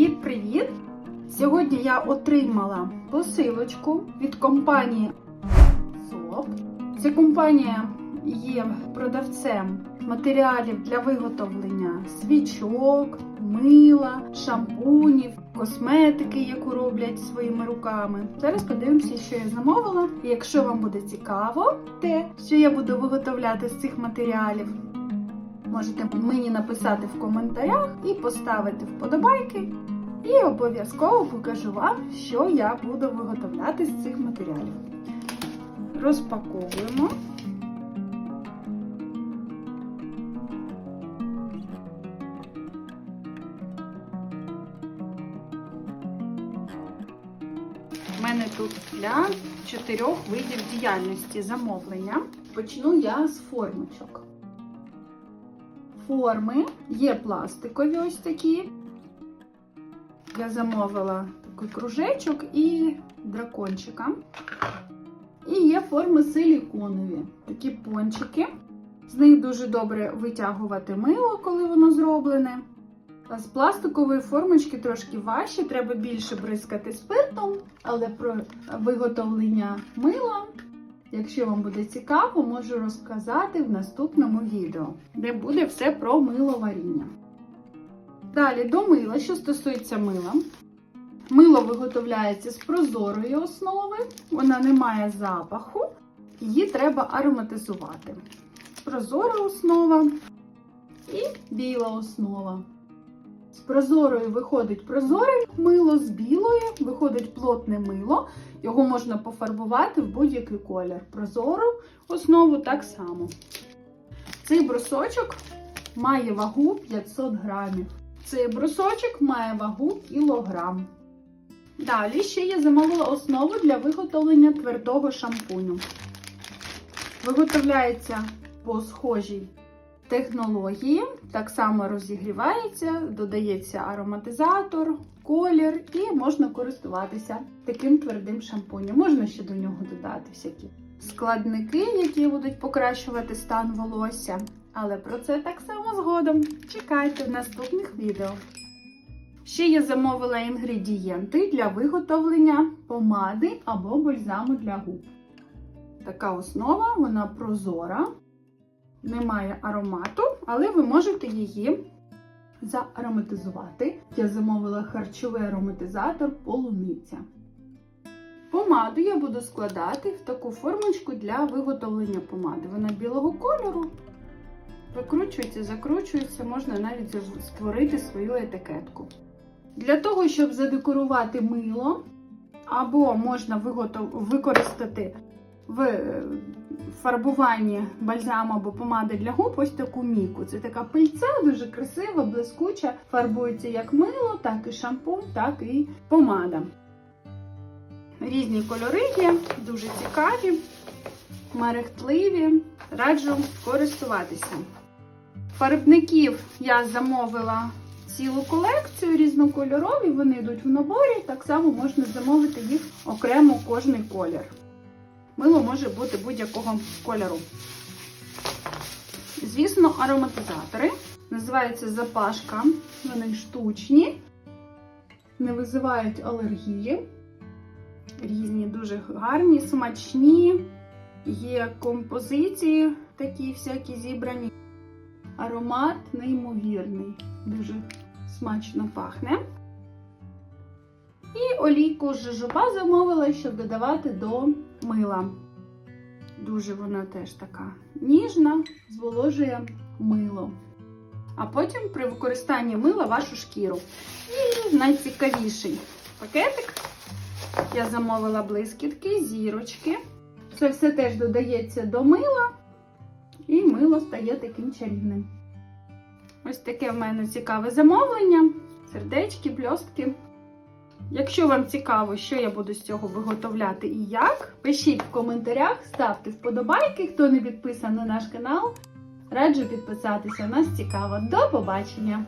Привіт-привіт! Сьогодні я отримала посилочку від компанії СОП. Ця компанія є продавцем матеріалів для виготовлення свічок, мила, шампунів, косметики, яку роблять своїми руками. Зараз подивимося, що я замовила. І якщо вам буде цікаво те, що я буду виготовляти з цих матеріалів, можете мені написати в коментарях і поставити вподобайки. І обов'язково покажу вам, що я буду виготовляти з цих матеріалів. Розпаковуємо. У мене тут для чотирьох видів діяльності замовлення. Почну я з формочок. Форми є пластикові ось такі. Я замовила такий кружечок і дракончика. І є форми силіконові, такі пончики. З них дуже добре витягувати мило, коли воно зроблене. А з пластикової формочки трошки важче, треба більше бризкати спиртом, але про виготовлення мила, якщо вам буде цікаво, можу розказати в наступному відео, де буде все про миловаріння. Далі до мила, що стосується мила. Мило виготовляється з прозорої основи, вона не має запаху, її треба ароматизувати. Прозора основа і біла основа. З прозорої виходить прозоре мило, з білої виходить плотне мило. Його можна пофарбувати в будь-який колір. Прозору основу так само. Цей брусочок має вагу 500 грамів. Цей брусочок має вагу кілограм. Далі ще я замовила основу для виготовлення твердого шампуню. Виготовляється по схожій технології, так само розігрівається, додається ароматизатор, колір, і можна користуватися таким твердим шампунем. Можна ще до нього додати всякі складники, які будуть покращувати стан волосся. Але про це так само згодом. Чекайте в наступних відео. Ще я замовила інгредієнти для виготовлення помади або бальзаму для губ. Така основа, вона прозора, немає аромату, але ви можете її заароматизувати. Я замовила харчовий ароматизатор полуниця. Помаду я буду складати в таку формочку для виготовлення помади. Вона білого кольору. Викручується, закручується, можна навіть створити свою етикетку. Для того, щоб задекорувати мило, або можна використати в фарбуванні бальзаму або помади для губ ось таку міку. Це така пильця, дуже красива, блискуча. Фарбується як мило, так і шампунь, так і помада. Різні кольори є, дуже цікаві, мерехтливі. Раджу користуватися. Фарбників я замовила цілу колекцію різнокольорові, вони йдуть в наборі, так само можна замовити їх окремо кожний колір. Мило може бути будь-якого кольору. Звісно, ароматизатори. Називаються запашка. Вони штучні, не визивають алергії. Різні, дуже гарні, смачні. Є композиції такі всякі зібрані. Аромат неймовірний, дуже смачно пахне. І олійку з жожоба замовила, щоб додавати до мила. Дуже вона теж така ніжна, зволожує мило. А потім при використанні мила вашу шкіру. І найцікавіший пакетик. Я замовила блискітки, зірочки. Це все теж додається до мила, і мило стає таким чарівним. Ось таке в мене цікаве замовлення. Сердечки, бльостки. Якщо вам цікаво, що я буду з цього виготовляти і як, пишіть в коментарях, ставте вподобайки, хто не підписаний на наш канал. Раджу підписатися, нас цікаво. До побачення!